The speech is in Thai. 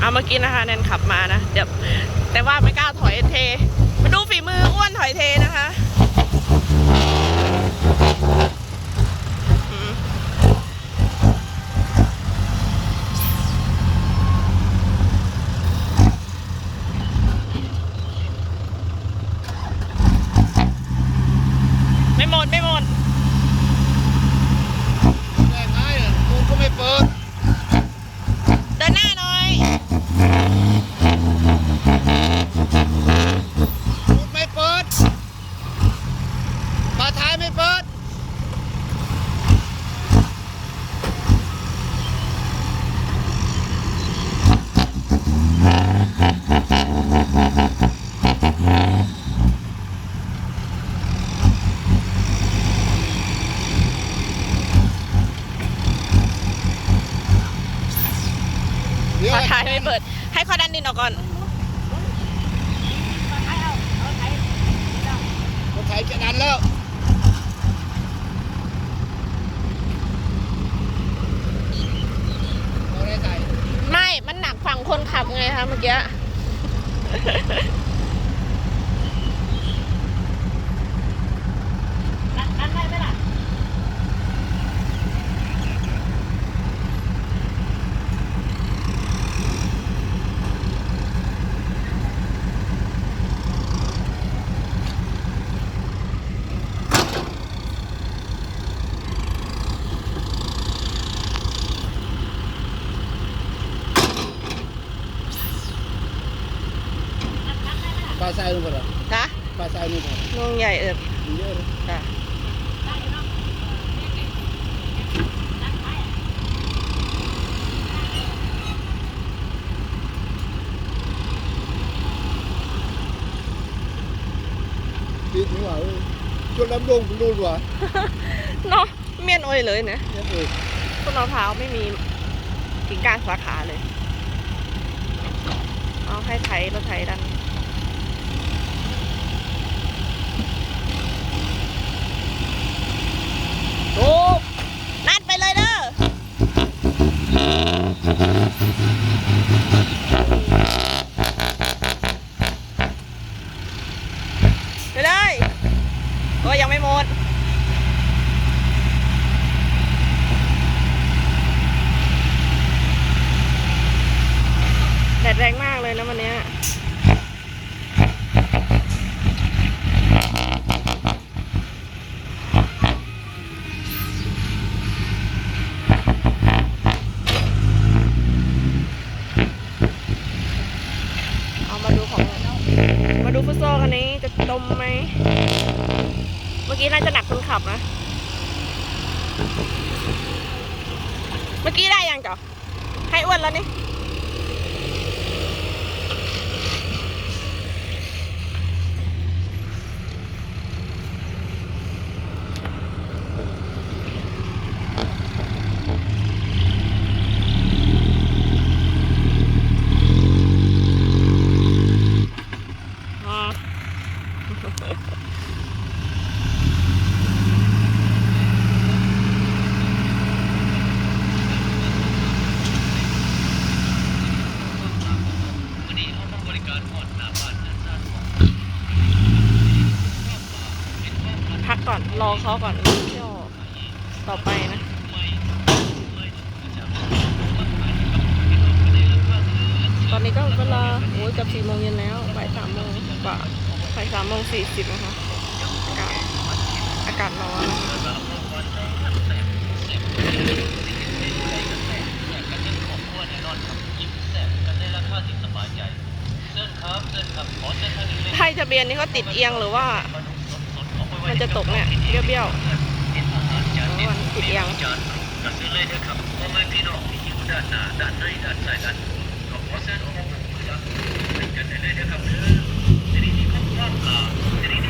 เอาเมื่อกี้นะคะแนนขับมานะเดี๋ยวแต่ว่าไม่กล้าถอยเท มาดูฝีมืออ้วนถอยเทนะคะอืม ไม่หมด ไม่หมด แรงไงอะมูลก็ไม่เปิด เดินหน้าหน่อย มูลไม่เปิดฝาท้ายไม่เปิด เดี๋ยว ขอท้ายไม่ เปิด ให้ข้อดันดินออกก่อนรถไถจะดันแล้วเราได้ใส่ไม่ มันหนักฝั่งคนขับไงคะเมื่อกี้ปลาใส่ลงไปเหรอนะปลาใส่นี่พอนุ่งใหญ่เอิบมันเยอะเลยจ้ะ ปิดนี่หว่าเอ้ยจนลำดงคุณดูดีกว่าเนาะเมียนโอยเลยนะเนี่ยเออต้นมะพร้าวไม่มีกิ่งก้านสาขาเลย เอาให้ไถรถไถดัน โอ้ นัดไปเลยเด้อ ไปเลยก็ยังไม่หมด แดดแรงมากเลยนะวันเนี้ยเอามาดูของ โซอลคันนี้จะจมไหม เมื่อกี้น่าจะหนักคนขับนะ เมื่อกี้ได้ยังจ๊ะให้อ้วนแล้วนี่ อ๋อ พักก่อน รอเขาก่อนเที่ยวต่อไปนะตอนนี้ก็เวลาโอ้ยกับสี่โมงเย็นแล้วบ่ายสามโมงกว่าบ่ายสามโมงสี่สิบนะคะอากาศอากาศร้อนไทยทะเบียนนี่เขาติดเอียงหรือว่า มันจะตกเนี่ยเบี้ยวๆมันติดเอียงกันซื้อเลยนะครับพ่อแม่พี่น้องที่อยู่ด้านหน้าด้านในด้านซ้ด้านก็ขอเชิญออกมาคุยกันกันได้เลยนะครับเด้อทีนี้ที่เขาข้างปลาทีนี้ที่